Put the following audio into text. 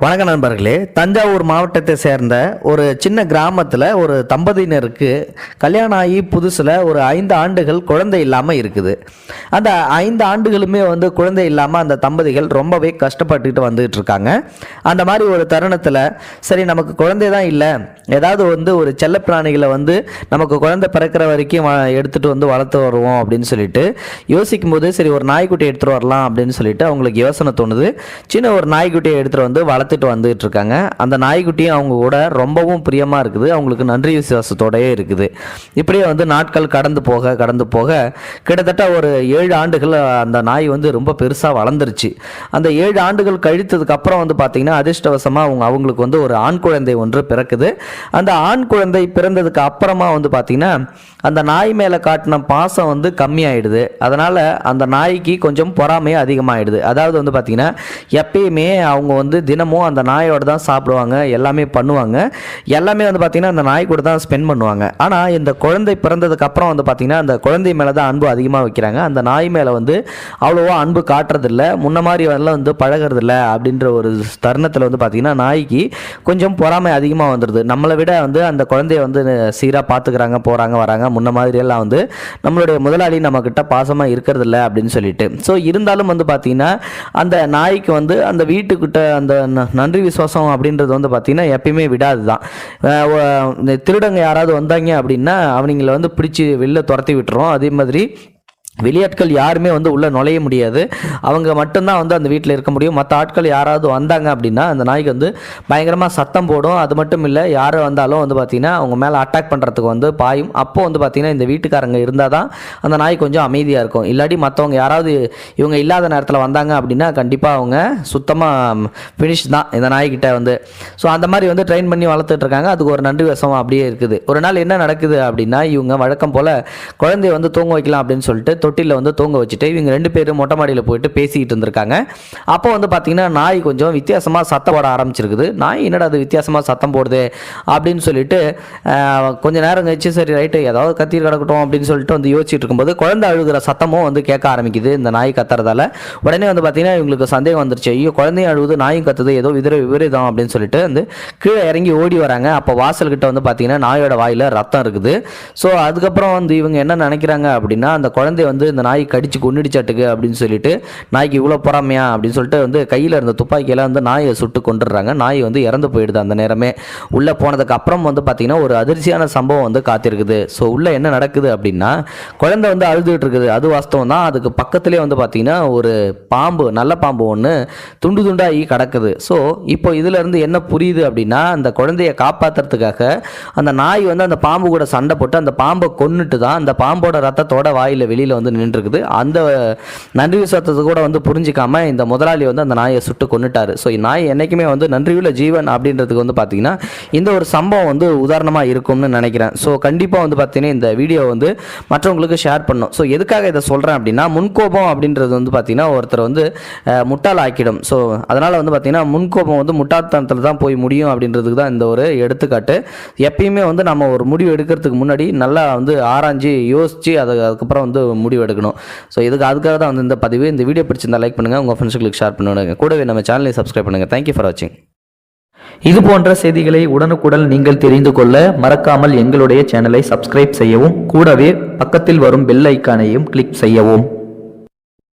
வணக்கம் நண்பர்களே. தஞ்சாவூர் மாவட்டத்தை சேர்ந்த ஒரு சின்ன கிராமத்தில் ஒரு தம்பதியினருக்கு கல்யாணம் ஆகி புதுசில் ஒரு ஐந்து ஆண்டுகள் குழந்தை இல்லாமல் இருக்குது. அந்த ஐந்து ஆண்டுகளுமே வந்து குழந்தை இல்லாமல் அந்த தம்பதிகள் ரொம்பவே கஷ்டப்பட்டுக்கிட்டு வந்துகிட்டு இருக்காங்க. அந்த மாதிரி ஒரு தருணத்தில் சரி நமக்கு குழந்தை தான் இல்லை. ஏதாவது வந்து ஒரு செல்லப்பிராணிகளை வந்து நமக்கு குழந்தை பிறக்கிற வரைக்கும் வ- எடுத்துகிட்டு வந்து வளர்த்து வருவோம் அப்படின்னு சொல்லிட்டு யோசிக்கும் போது சரி ஒரு நாய்க்குட்டியை எடுத்துகிட்டு வரலாம் அப்படின்னு சொல்லிட்டு அவங்களுக்கு யோசனை தோணுது. சின்ன ஒரு நாய்க்குட்டியை எடுத்துகிட்டு வந்து வளர்த்து வளர்த்துட்டு வந்துட்டு இருக்காங்க அந்த நாய்க்குட்டியும் அவங்க கூட ரொம்பவும் பிரியமாக இருக்குது. அவங்களுக்கு நன்றி விசுவாசத்தோடயே இருக்குது. இப்படியே வந்து நாட்கள் கடந்து போக கடந்து போக கிட்டத்தட்ட ஒரு ஏழு ஆண்டுகள் அந்த நாய் வந்து ரொம்ப பெருசாக வளர்ந்துருச்சு. அந்த ஏழு ஆண்டுகள் கழித்ததுக்கு அப்புறம் வந்து பார்த்திங்கன்னா அதிர்ஷ்டவசமாக அவங்க அவங்களுக்கு வந்து ஒரு ஆண் குழந்தை ஒன்று பிறக்குது. அந்த ஆண் குழந்தை பிறந்ததுக்கு அப்புறமா வந்து பார்த்திங்கன்னா அந்த நாய் மேலே காட்டின பாசம் வந்து கம்மியாயிடுது. அதனால் அந்த நாய்க்கு கொஞ்சம் பொறாமை அதிகமாகிடுது அதாவது வந்து பார்த்திங்கன்னா எப்பயுமே அவங்க வந்து தினமும் அந்த நாயோட தான் சாப்பிடுவாங்க எல்லாமே பண்ணுவாங்க. எல்லாமே வந்து பார்த்திங்கன்னா அந்த நாய் கூட தான் ஸ்பெண்ட் பண்ணுவாங்க. ஆனால் இந்த குழந்தை பிறந்ததுக்கப்புறம் வந்து பார்த்திங்கன்னா அந்த குழந்தை மேலே தான் அன்பு அதிகமாக வைக்கிறாங்க. அந்த நாய் மேலே வந்து அவ்வளோவா அன்பு காட்டுறதில்ல. முன்ன மாதிரி வரலாம் வந்து பழகுறதில்ல அப்படின்ற ஒரு தருணத்தில் வந்து பார்த்திங்கன்னா நாய்க்கு கொஞ்சம் பொறாமை அதிகமாக வந்துடுது நம்மளை விட வந்து அந்த குழந்தைய வந்து சீராக பார்த்துக்கிறாங்க போகிறாங்க வராங்க. முன்ன மாதிரியெல்லாம் வந்து நம்மளுடைய முதலாளி நம்மக்கிட்ட பாசமாக இருக்கிறதில்ல அப்படின்னு சொல்லிட்டு. ஸோ இருந்தாலும் வந்து பார்த்திங்கன்னா அந்த நாய்க்கு வந்து அந்த வீட்டுக்கிட்ட அந்த நன்றி விசுவாசம் அப்படின்றது வந்து பார்த்திங்கன்னா எப்பயுமே விடாது தான் இந்த திருடங்க யாராவது வந்தாங்க அப்படின்னா அவனிங்களை வந்து பிடிச்சி வெளில துரத்தி விட்டுரும். அதே மாதிரி வெளியாட்கள் யாருமே வந்து உள்ளே நுழைய முடியாது. அவங்க மட்டும்தான் வந்து அந்த வீட்டில் இருக்க முடியும். மற்ற ஆட்கள் யாராவது வந்தாங்க அப்படின்னா அந்த நாய்க்கு வந்து பயங்கரமாக சத்தம் போடும். அது மட்டும் இல்லை யார் வந்தாலும் வந்து பார்த்திங்கன்னா அவங்க மேலே அட்டாக் பண்ணுறதுக்கு வந்து பாயும். அப்போது வந்து பார்த்திங்கன்னா இந்த வீட்டுக்காரங்க இருந்தால் தான் அந்த நாய் கொஞ்சம் அமைதியாக இருக்கும். இல்லாட்டி மற்றவங்க யாராவது இவங்க இல்லாத நேரத்தில் வந்தாங்க அப்படின்னா கண்டிப்பாக அவங்க சுத்தமாக ஃபினிஷ் தான் இந்த நாய்கிட்ட வந்து. ஸோ அந்த மாதிரி வந்து ட்ரெயின் பண்ணி வளர்த்துட்ருக்காங்க அதுக்கு ஒரு நன்றி வசம் அப்படியே இருக்குது. ஒரு நாள் என்ன நடக்குது அப்படின்னா இவங்க வழக்கம் போல் குழந்தைய வந்து தூங்க வைக்கலாம் அப்படின்னு சொல்லிட்டு தொட்டிலில் வந்து தூங்க வச்சுட்டு இவங்க ரெண்டு பேரும் மொட்டை மாடியில் போயிட்டு பேசிக்கிட்டு இருந்திருக்காங்க. அப்போ வந்து பார்த்தீங்கன்னா நாய் கொஞ்சம் வித்தியாசமாக சத்தம் போட ஆரம்பிச்சிருக்குது. நாய் என்னடா அது வித்தியாசமாக சத்தம் போடுது? அப்படின்னு சொல்லிட்டு கொஞ்சம் கொஞ்ச நேரம் கழிச்சு சரி ரைட்டு ஏதாவது கத்தி கிடக்கட்டும் அப்படின்னு சொல்லிட்டு வந்து யோசிச்சுட்டு இருக்கும்போது குழந்தை அழுகிற சத்தமும் வந்து கேட்க ஆரம்பிக்குது இந்த நாய் கத்துறதால. உடனே வந்து பார்த்தீங்கன்னா இவங்களுக்கு சந்தேகம் வந்துருச்சு. ஐயோ குழந்தையும் அழுகுது நாயும் கத்துது ஏதோ விதிர விபரீதம் அப்படின்னு சொல்லிட்டு வந்து கீழே இறங்கி ஓடி வராங்க. அப்போ வாசல்கிட்ட வந்து பார்த்தீங்கன்னா நாயோட வாயில் ரத்தம் இருக்குது. ஸோ அதுக்கப்புறம் வந்து இவங்க என்ன நினைக்கிறாங்க அப்படின்னா அந்த குழந்தைய வந்து இந்த நாய் கடிச்சு கொன்னுடிச்சாட்டுக்கு அப்படின்னு சொல்லிட்டு நாய்க்கு இவ்வளோ பொறாமையா அப்படின்னு சொல்லிட்டு வந்து கையில் இருந்த துப்பாக்கியெல்லாம் வந்து நாயை சுட்டு கொண்டுடுறாங்க நாய் வந்து இறந்து போயிடுது அந்த நேரமே. உள்ளே போனதுக்கு அப்புறம் வந்து பார்த்தீங்கன்னா ஒரு அதிர்ச்சியான சம்பவம் வந்து காத்திருக்குது. ஸோ உள்ளே என்ன நடக்குது அப்படின்னா குழந்தை வந்து அழுதுகிட்டு இருக்குது. அது வாஸ்தவம் தான். அதுக்கு பக்கத்துலேயே வந்து பார்த்தீங்கன்னா ஒரு பாம்பு நல்ல பாம்பு ஒன்று துண்டு துண்டாகி கிடக்குது. ஸோ இப்போ இதுலேருந்து என்ன புரியுது அப்படின்னா அந்த குழந்தைய காப்பாற்றுறதுக்காக அந்த நாய் வந்து அந்த பாம்பு கூட சண்டை போட்டு அந்த பாம்பை கொன்னுட்டு தான் அந்த பாம்போட ரத்தத்தோட வாயில் வெளியில் வந்து நின்றுருக்குது. அந்த நன்றி விசுவாசத்தை கூட வந்து புரிஞ்சிக்காமல் இந்த முதலாளி வந்து அந்த நாயை சுட்டு கொண்டுட்டார் ஸோ நாய் என்னைக்குமே வந்து நன்றியுள்ள ஜீவன் அப்படின்றதுக்கு வந்து பார்த்தீங்கன்னா இந்த ஒரு சம்பவம் வந்து உதாரணமாக இருக்கும்னு நினைக்கிறேன். ஸோ கண்டிப்பாக வந்து பார்த்தீங்கன்னா இந்த வீடியோ வந்து மற்றவங்களுக்கு ஷேர் பண்ணும். ஸோ எதுக்காக இதை சொல்கிறேன் அப்படின்னா முன்கோபம் அப்படின்றது வந்து பார்த்தீங்கன்னா ஒருத்தர் வந்து முட்டால் ஆக்கிடும் ஸோ அதனால் வந்து பார்த்தீங்கன்னா முன்கோபம் வந்து முட்டாள்தனத்தில் தான் போய் முடியும் அப்படின்றதுக்கு தான் இந்த ஒரு எடுத்துக்காட்டு. எப்பயுமே வந்து நம்ம ஒரு முடிவு எடுக்கிறதுக்கு முன்னாடி நல்லா வந்து ஆராய்ஞ்சு யோசித்து அதை அதுக்கப்புறம் வந்து முடிவு எடுக்கணும் ஸோ இதுக்கு அதுக்காக தான் வந்து இந்த பதிவு. இந்த வீடியோ பிடிச்சிருந்தா லைக் பண்ணுங்கள் உங்கள் ஃப்ரெண்ட்ஸுக்கு ஷேர் பண்ணுங்க. கூடவே நம்ம சேனலை சப்ஸ்கிரைப் பண்ணுங்கள் தேங்க்யூ ஃபார் வாட்சிங் இது போன்ற செய்திகளை உடனுக்குடன் நீங்கள் தெரிந்து கொள்ள மறக்காமல் எங்களுடைய சேனலை சப்ஸ்கிரைப் செய்யவும் கூடவே பக்கத்தில் வரும் பெல் ஐக்கானையும் கிளிக் செய்யவும்.